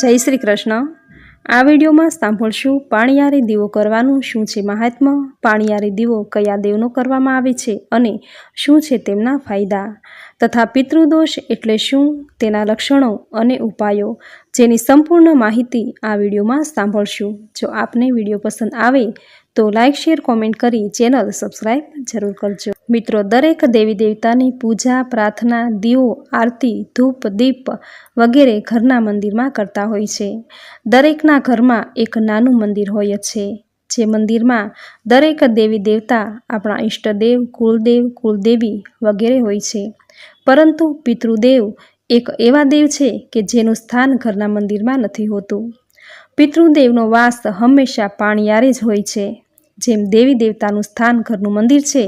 જય શ્રી કૃષ્ણ. આ વિડીયોમાં સાંભળશું પાણીયારી દીવો કરવાનું શું છે મહાત્મ્ય પાણીયારી દીવો કયા દેવનો કરવામાં આવે છે અને શું છે તેમના ફાયદા? તથા પિતૃદોષ એટલે શું? તેના લક્ષણો અને ઉપાયો જેની સંપૂર્ણ માહિતી આ વિડીયોમાં સાંભળશું. જો આપને વીડિયો પસંદ આવે તો લાઇક શેર, કોમેન્ટ કરી ચેનલ સબસ્ક્રાઈબ જરૂર કરજો. મિત્રો, દરેક દેવી દેવતાની પૂજા, પ્રાર્થના, દીવો, આરતી, ધૂપ, દીપ વગેરે ઘરના મંદિરમાં કરતા હોય છે. દરેકના ઘરમાં એક નાનું મંદિર હોય છે, જે મંદિરમાં દરેક દેવી દેવતા આપણા ઈષ્ટદેવ, કુળદેવ, કુળદેવી વગેરે હોય છે. પરંતુ પિતૃદેવ એક એવા દેવ છે કે જેનું સ્થાન ઘરના મંદિરમાં નથી હોતું. પિતૃદેવનો વાસ હંમેશા પાણીયારે જ હોય છે. જેમ દેવી દેવતાનું સ્થાન ઘરનું મંદિર છે,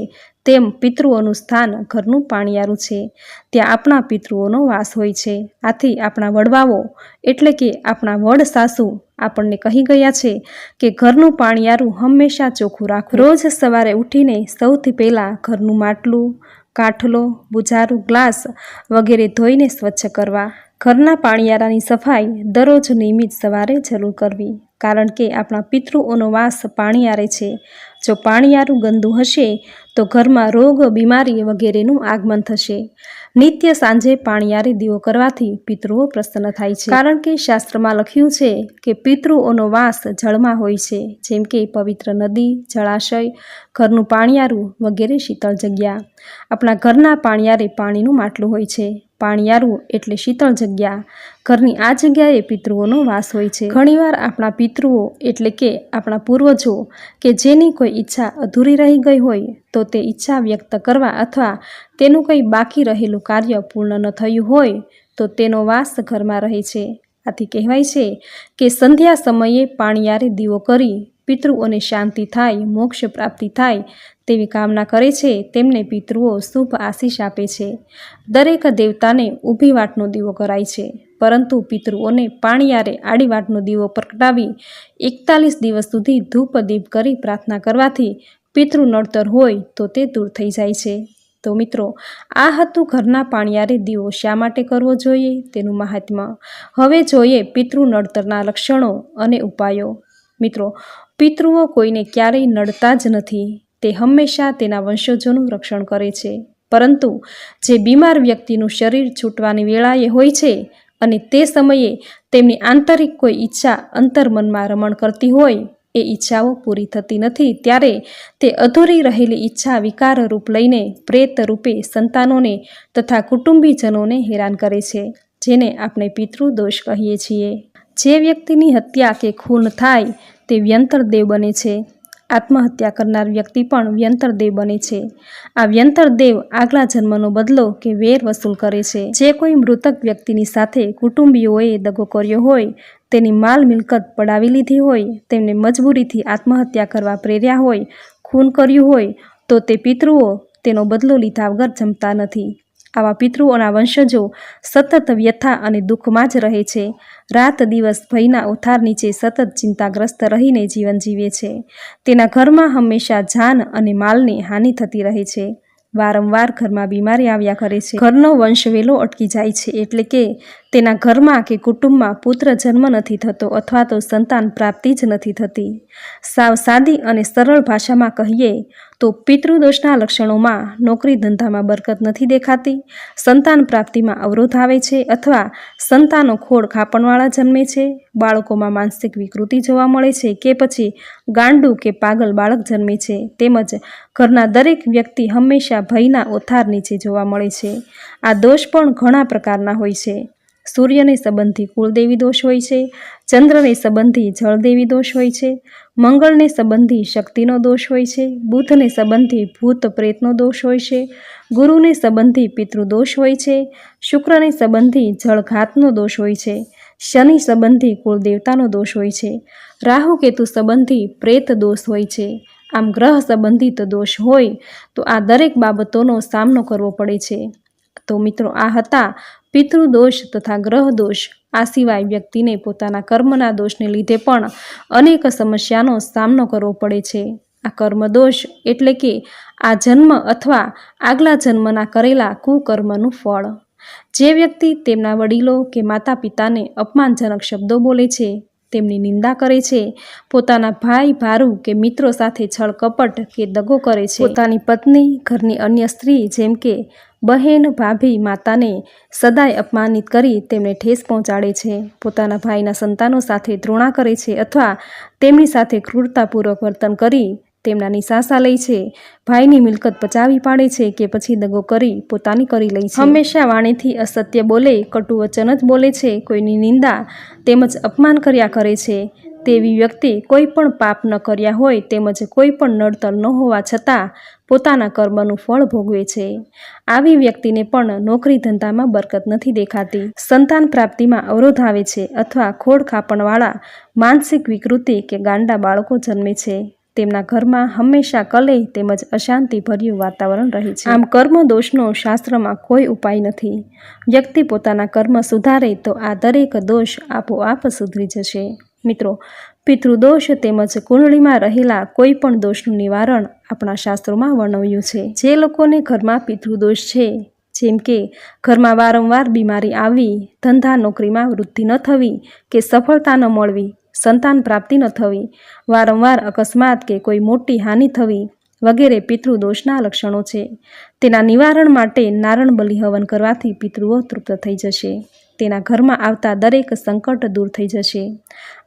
તેમ પિતૃઓનું સ્થાન ઘરનું પાણિયારું છે. ત્યાં આપણા પિતૃઓનો વાસ હોય છે. આથી આપણા વડવાઓ, એટલે કે આપણા વડ સાસુ, આપણને કહી ગયા છે કે ઘરનું પાણીયારું હંમેશા ચોખ્ખું રાખવું. રોજ સવારે ઉઠીને સૌથી પહેલાં ઘરનું માટલું કાઠલો, બુજારું, ગ્લાસ વગેરે ધોઈને સ્વચ્છ કરવા. ઘરના પાણિયારાની સફાઈ દરરોજ નિયમિત સવારે જરૂર કરવી, કારણ કે આપણા પિતૃઓનો વાસ પાણીયારે છે. જો પાણીયારું ગંદુ હશે તો ઘરમાં રોગ, બીમારી વગેરેનું આગમન થશે. નિત્ય સાંજે પાણીયારે દીવો કરવાથી પિતૃઓ પ્રસન્ન થાય છે. કારણ કે શાસ્ત્રમાં લખ્યું છે કે પિતૃઓનો વાસ જળમાં હોય છે, જેમ કે પવિત્ર નદી, જળાશય, ઘરનું પાણીયારું વગેરે શીતળ જગ્યા. આપણા ઘરના પાણીયારે પાણીનું માટલું હોય છે. પાણીયારું એટલે શીતળ જગ્યા. ઘરની આ જગ્યાએ પિતૃઓનો વાસ હોય છે. ઘણીવાર આપણા પિતૃઓ એટલે કે આપણા પૂર્વજો કે જેની કોઈ ઈચ્છા અધૂરી રહી ગઈ હોય તો તે ઈચ્છા વ્યક્ત કરવા અથવા તેનું કંઈ બાકી રહેલું કાર્ય પૂર્ણ ન થયું હોય, તો તેનો વાસ ઘરમાં રહે છે. આથી કહેવાય છે કે સંધ્યા સમયે પાણીયારે દીવો કરી પિતૃઓને શાંતિ થાય, મોક્ષ પ્રાપ્તિ થાય તેવી કામના કરે છે, તેમને પિતૃઓ શુભ આશીષ આપે છે. દરેક દેવતાને ઊભી વાટનો દીવો કરાય છે, પરંતુ પિતૃઓને પાણીયારે આડી વાટનો દીવો પ્રગટાવી એકતાલીસ દિવસ સુધી ધૂપ દીપ કરી પ્રાર્થના કરવાથી પિતૃ નડતર હોય તો તે દૂર થઈ જાય છે. તો મિત્રો, આ હતું ઘરના પાણીયારે દીવો શા માટે કરવો જોઈએ તેનું મહાત્મ્ય? હવે જોઈએ પિતૃ નડતરના લક્ષણો અને ઉપાયો. મિત્રો, પિતૃઓ કોઈને ક્યારેય નડતા જ નથી. તે હંમેશા તેના વંશજોનું રક્ષણ કરે છે. પરંતુ જે બીમાર વ્યક્તિનું શરીર છૂટવાની વેળાએ હોય છે અને તે સમયે તેમની આંતરિક કોઈ ઈચ્છા અંતર્મનમાં રમણ કરતી હોય એ ઈચ્છાઓ પૂરી થતી નથી. ત્યારે તે અધૂરી રહેલી ઈચ્છા વિકાર રૂપ લઈને પ્રેત રૂપે સંતાનોને તથા કુટુંબીજનોને હેરાન કરે છે, જેને આપણે પિતૃ દોષ કહીએ છીએ. જે વ્યક્તિની હત્યા કે ખૂન થાય તે વ્યંતર દેવ બને છે. આત્મહત્યા કરનાર વ્યક્તિ પણ વ્યંતર દેવ બને છે. આ વ્યંતર દેવ આગલા જન્મનો બદલો કે વેર વસૂલ કરે છે. જે કોઈ મૃતક વ્યક્તિની સાથે કુટુંબીઓએ દગો કર્યો હોય, તેની માલ મિલકત પડાવી લીધી હોય, તેમને મજબૂરીથી આત્મહત્યા કરવા પ્રેર્યા હોય, ખૂન કર્યું હોય, તો તે પિતૃઓ તેનો બદલો લીધા વગર જમતા નથી. આવા પિતૃઓના વંશજો સતત વ્યથા અને દુઃખમાં જ રહે છે. રાત દિવસ ભયના ઉથાર નીચે સતત ચિંતાગ્રસ્ત રહીને જીવન જીવે છે. તેના ઘરમાં હંમેશા જાન અને માલની હાનિ થતી રહે છે. વારંવાર ઘરમાં બીમારી આવ્યા કરે છે. ઘરનો વંશ વેલો અટકી જાય છે એટલે કે તેના ઘરમાં કે કુટુંબમાં પુત્ર જન્મ નથી થતો અથવા તો સંતાન પ્રાપ્તિ જ નથી થતી. સાવ સાદી અને સરળ ભાષામાં કહીએ તો પિતૃદોષના લક્ષણોમાં નોકરી ધંધામાં બરકત નથી દેખાતી, સંતાન પ્રાપ્તિમાં અવરોધ આવે છે અથવા સંતાનો ખોડ ખાપણવાળા જન્મે છે, બાળકોમાં માનસિક વિકૃતિ જોવા મળે છે કે પછી ગાંડું કે પાગલ બાળક જન્મે છે, તેમજ ઘરના દરેક વ્યક્તિ હંમેશા ભયના ઓથાર નીચે જોવા મળે છે. આ દોષ પણ ઘણા પ્રકારના હોય છે. સૂર્યને સંબંધી કુળદેવી દોષ હોય છે, ચંદ્રને સંબંધી જળદેવી દોષ હોય છે, મંગળને સંબંધી શક્તિનો દોષ હોય છે બુધને સંબંધી ભૂત પ્રેતનો દોષ હોય છે, ગુરુને સંબંધી પિતૃદોષ હોય છે, શુક્રને સંબંધી જળઘાતનો દોષ હોય છે, શનિ સંબંધી કુળદેવતાનો દોષ હોય છે, રાહુ કેતુ સંબંધી પ્રેત દોષ હોય છે, આમ ગ્રહ સંબંધિત દોષ હોય તો આ દરેક બાબતોનો સામનો કરવો પડે છે. તો મિત્રો આ હતા પિતૃદોષ તથા ગ્રહ દોષ આ સિવાય વ્યક્તિને પોતાના કર્મના દોષને લીધે પણ અનેક સમસ્યાનો સામનો કરવો પડે છે. આ કર્મદોષ એટલે કે આ જન્મ અથવા આગલા જન્મના કરેલા કુકર્મનું ફળ. જે વ્યક્તિ તેમના વડીલો કે માતા પિતાને અપમાનજનક શબ્દો બોલે છે, તેમની નિંદા કરે છે, પોતાના ભાઈ, ભારુ કે મિત્રો સાથે છળ કપટ કે દગો કરે છે. પોતાની પત્ની, ઘરની અન્ય સ્ત્રી જેમ કે બહેન, ભાભી, માતાને સદાય અપમાનિત કરી તેમને ઠેસ પહોંચાડે છે. પોતાના ભાઈના સંતાનો સાથે દ્રોણા કરે છે અથવા તેમની સાથે ક્રૂરતાપૂર્વક વર્તન કરી તેમના નિશાસા લે છે. ભાઈની મિલકત પચાવી પાડે છે કે પછી દગો કરી પોતાની કરી લે છે. હંમેશા વાણીથી અસત્ય બોલે કટુ વચન જ બોલે છે. કોઈની નિંદા તેમજ અપમાન કર્યા કરે છે. તેવી વ્યક્તિ કોઈ પણ પાપ ન કર્યા હોય તેમજ કોઈ પણ નડતર ન હોવા છતાં પોતાના કર્મનું ફળ ભોગવે છે. આવી વ્યક્તિને પણ નોકરી ધંધામાં બરકત નથી દેખાતી. સંતાન પ્રાપ્તિમાં અવરોધ આવે છે અથવા ખોડ ખાપણવાળા માનસિક વિકૃતિ કે ગાંડા બાળકો જન્મે છે. તેમના ઘરમાં હંમેશા કલેહ તેમજ અશાંતિ ભર્યું વાતાવરણ રહે છે. આમ કર્મ દોષનો શાસ્ત્રમાં કોઈ ઉપાય નથી. વ્યક્તિ પોતાના કર્મ સુધારે તો આ દરેક દોષ આપોઆપ સુધરી જશે. મિત્રો, પિતૃદોષ તેમજ કુંડળીમાં રહેલા કોઈ પણ દોષનું નિવારણ આપણા શાસ્ત્રોમાં વર્ણવ્યું છે. જે લોકોને ઘરમાં પિતૃદોષ છે, જેમ કે ઘરમાં વારંવાર બીમારી આવવી ધંધા નોકરીમાં વૃદ્ધિ ન થવી, કે સફળતા ન મળવી, સંતાન પ્રાપ્તિ ન થવી, વારંવાર અકસ્માત કે કોઈ મોટી હાનિ થવી વગેરે પિતૃદોષના લક્ષણો છે. તેના નિવારણ માટે નારણ બલિ હવન કરવાથી પિતૃઓ તૃપ્ત થઈ જશે. તેના ઘરમાં આવતા દરેક સંકટ દૂર થઈ જશે.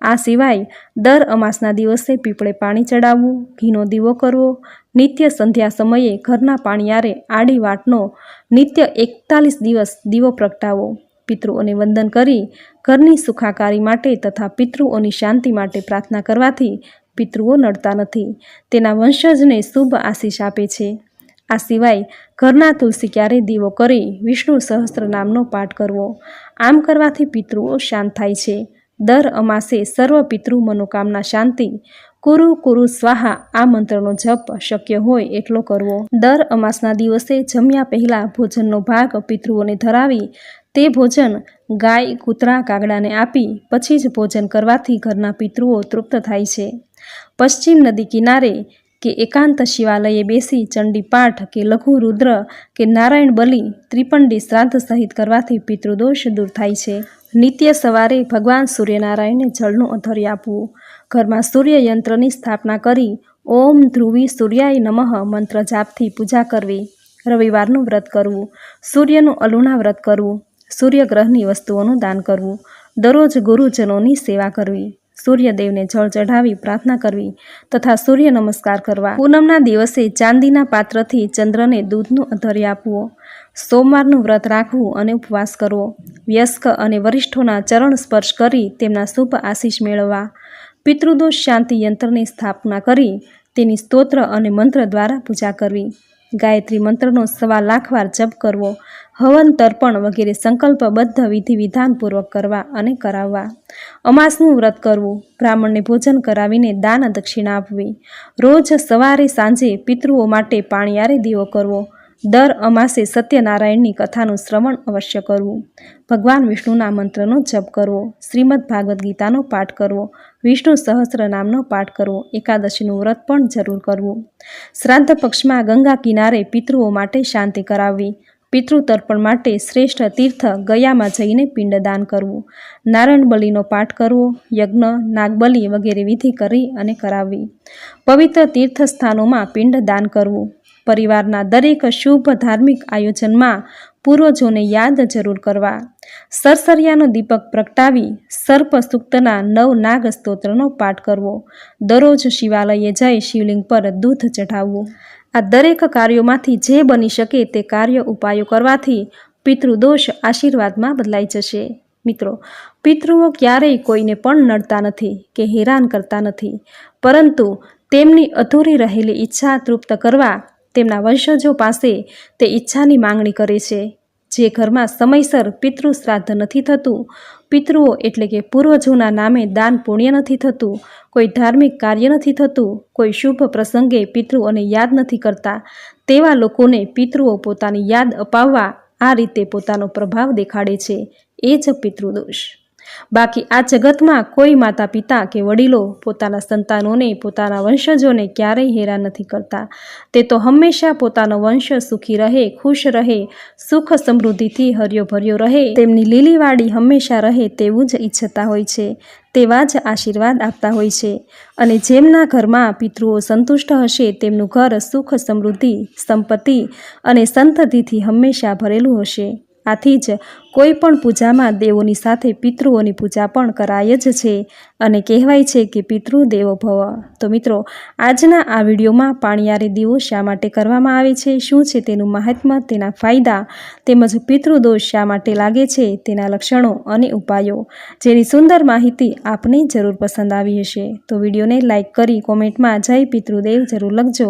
આ સિવાય દર અમાસના દિવસે પીપળે પાણી ચડાવવું, ઘીનો દીવો કરવો, નિત્ય સંધ્યા સમયે ઘરના પાણીયારે આડી વાટનો નિત્ય એકતાલીસ દિવસ દીવો પ્રગટાવો. પિતૃઓને વંદન કરી ઘરની સુખાકારી માટે તથા પિતૃઓની શાંતિ માટે પ્રાર્થના કરવાથી પિતૃઓ નડતા નથી. તેના વંશજને શુભ આશીષ આપે છે. આ સિવાય ઘરના તુલસી ક્યારે દીવો કરી વિષ્ણુ સહસ્ત્ર નામનો પાઠ કરવો. આમ કરવાથી પિતૃઓ શાંત થાય છે. દર અમાસે સર્વ પિતૃ મનોકામના શાંતિ, કુરુ કુરુ સ્વાહા, આ મંત્રનો જપ શક્ય હોય એટલો કરવો. દર અમાસના દિવસે જમ્યા પહેલાં ભોજનનો ભાગ પિતૃઓને ધરાવી, તે ભોજન ગાય, કૂતરા, કાગડાને આપી, પછી જ ભોજન કરવાથી ઘરના પિતૃઓ તૃપ્ત થાય છે. પશ્ચિમ નદી કિનારે કે એકાંત શિવાલયે બેસી ચંડી પાઠ કે લઘુ રુદ્ર કે નારાયણ બલિ ત્રિપંડી શ્રાદ્ધ સહિત કરવાથી પિતૃદોષ દૂર થાય છે. નિત્ય સવારે ભગવાન સૂર્યનારાયણને જળનું અધર્ય આપવું. ઘરમાં સૂર્ય યંત્રની સ્થાપના કરી ઓમ ધ્રુવી સૂર્યાય નમઃ મંત્ર જાપથી પૂજા કરવી. રવિવારનું વ્રત કરવું. સૂર્યનું અલુણા વ્રત કરવું. સૂર્યગ્રહની વસ્તુઓનું દાન કરવું. દરરોજ ગુરુજનોની સેવા કરવી. સૂર્યદેવને જળ ચઢાવી પ્રાર્થના કરવી તથા સૂર્ય નમસ્કાર કરવા. પૂનમના દિવસે ચાંદીના પાત્રથી ચંદ્રને દૂધનું અધર્ય આપવું. સોમવારનું વ્રત રાખવું અને ઉપવાસ કરવો. વ્યસ્ક અને વરિષ્ઠોના ચરણ સ્પર્શ કરી તેમના શુભ આશીષ મેળવવા. પિતૃદોષ શાંતિ યંત્રની સ્થાપના કરી તેની સ્તોત્ર અને મંત્ર દ્વારા પૂજા કરવી. ગાયત્રી મંત્રનો સવા લાખ વાર જપ કરવો, હવન તર્પણ વગેરે સંકલ્પબદ્ધ વિધિ વિધાનપૂર્વક કરવા અને કરાવવા. અમાસનું વ્રત કરવું, બ્રાહ્મણને ભોજન કરાવીને દાન દક્ષિણા આપવી. રોજ સવારે સાંજે પિતૃઓ માટે પાણીયારે દીવો કરવો દર અમાસે સત્યનારાયણની કથાનું શ્રવણ અવશ્ય કરવું. ભગવાન વિષ્ણુના મંત્રનો જપ કરવો. શ્રીમદ ભાગવદ્ ગીતાનો પાઠ કરવો. વિષ્ણુ સહસ્ર નામનો પાઠ કરવો. એકાદશીનું વ્રત પણ જરૂર કરવું. શ્રાદ્ધ પક્ષમાં ગંગા કિનારે પિતૃઓ માટે શાંતિ કરાવવી. પિતૃતર્પણ માટે શ્રેષ્ઠ તીર્થ ગયામાં જઈને પિંડદાન કરવું. નારાયણ બલિનો પાઠ કરવો, યજ્ઞ, નાગબલિ વગેરે વિધિ કરી અને કરાવવી. પવિત્ર તીર્થસ્થાનોમાં પિંડદાન કરવું. પરિવારના દરેક શુભ ધાર્મિક આયોજનમાં પૂર્વજોને યાદ જરૂર કરવા. સરસરિયાનો દીપક પ્રગટાવી સર્પ સૂક્તના નવ નાગ સ્તોત્રનો પાઠ કરવો. દરરોજ શિવાલયે જઈ શિવલિંગ પર દૂધ ચઢાવવું. આ દરેક કાર્યોમાંથી જે બની શકે તે કાર્ય ઉપાયો કરવાથી પિતૃદોષ આશીર્વાદમાં બદલાઈ જશે. મિત્રો, પિતૃઓ ક્યારેય કોઈને પણ નડતા નથી કે હેરાન કરતા નથી. પરંતુ તેમની અધૂરી રહેલી ઈચ્છા તૃપ્ત કરવા તેમના વંશજો પાસે તે ઈચ્છાની માંગણી કરે છે. જે ઘરમાં સમયસર પિતૃ શ્રાદ્ધ નથી થતું પિતૃઓ એટલે કે પૂર્વજોના નામે દાન પુણ્ય નથી થતું, કોઈ ધાર્મિક કાર્ય નથી થતું, કોઈ શુભ પ્રસંગે પિતૃઓને યાદ નથી કરતા, તેવા લોકોને પિતૃઓ પોતાની યાદ અપાવવા આ રીતે પોતાનો પ્રભાવ દેખાડે છે. એ જ પિતૃદોષ. બાકી આ જગતમાં કોઈ માતા પિતા કે વડીલો પોતાના સંતાનોને, પોતાના વંશજોને ક્યારેય હેરાન નથી કરતા. તે તો હંમેશા પોતાનો વંશ સુખી રહે, ખુશ રહે, સુખ સમૃદ્ધિથી હર્યો ભર્યો રહે. તેમની લીલીવાડી હંમેશા રહે તેવું જ ઈચ્છતા હોય છે, તેવા જ આશીર્વાદ આપતા હોય છે. અને જેમના ઘરમાં પિતૃઓ સંતુષ્ટ હશે, તેમનું ઘર સુખ સમૃદ્ધિ, સંપત્તિ અને સંતતિથી હંમેશા ભરેલું હશે. આથી જ કોઈ પણ પૂજામાં દેવોની સાથે પિતૃઓની પૂજા પણ કરાય જ છે અને કહેવાય છે કે પિતૃ દેવો ભવ. તો મિત્રો, આજના આ વિડીયોમાં પાણીયારી દીવો શા માટે કરવામાં આવે છે, શું છે તેનું મહાત્મ્ય તેના ફાયદા તેમજ પિતૃદોષ શા માટે લાગે છે તેના લક્ષણો અને ઉપાયો જેની સુંદર માહિતી આપને જરૂર પસંદ આવી હશે. તો વિડીયોને લાઇક કરી કોમેન્ટમાં જય પિતૃદેવ જરૂર લખજો.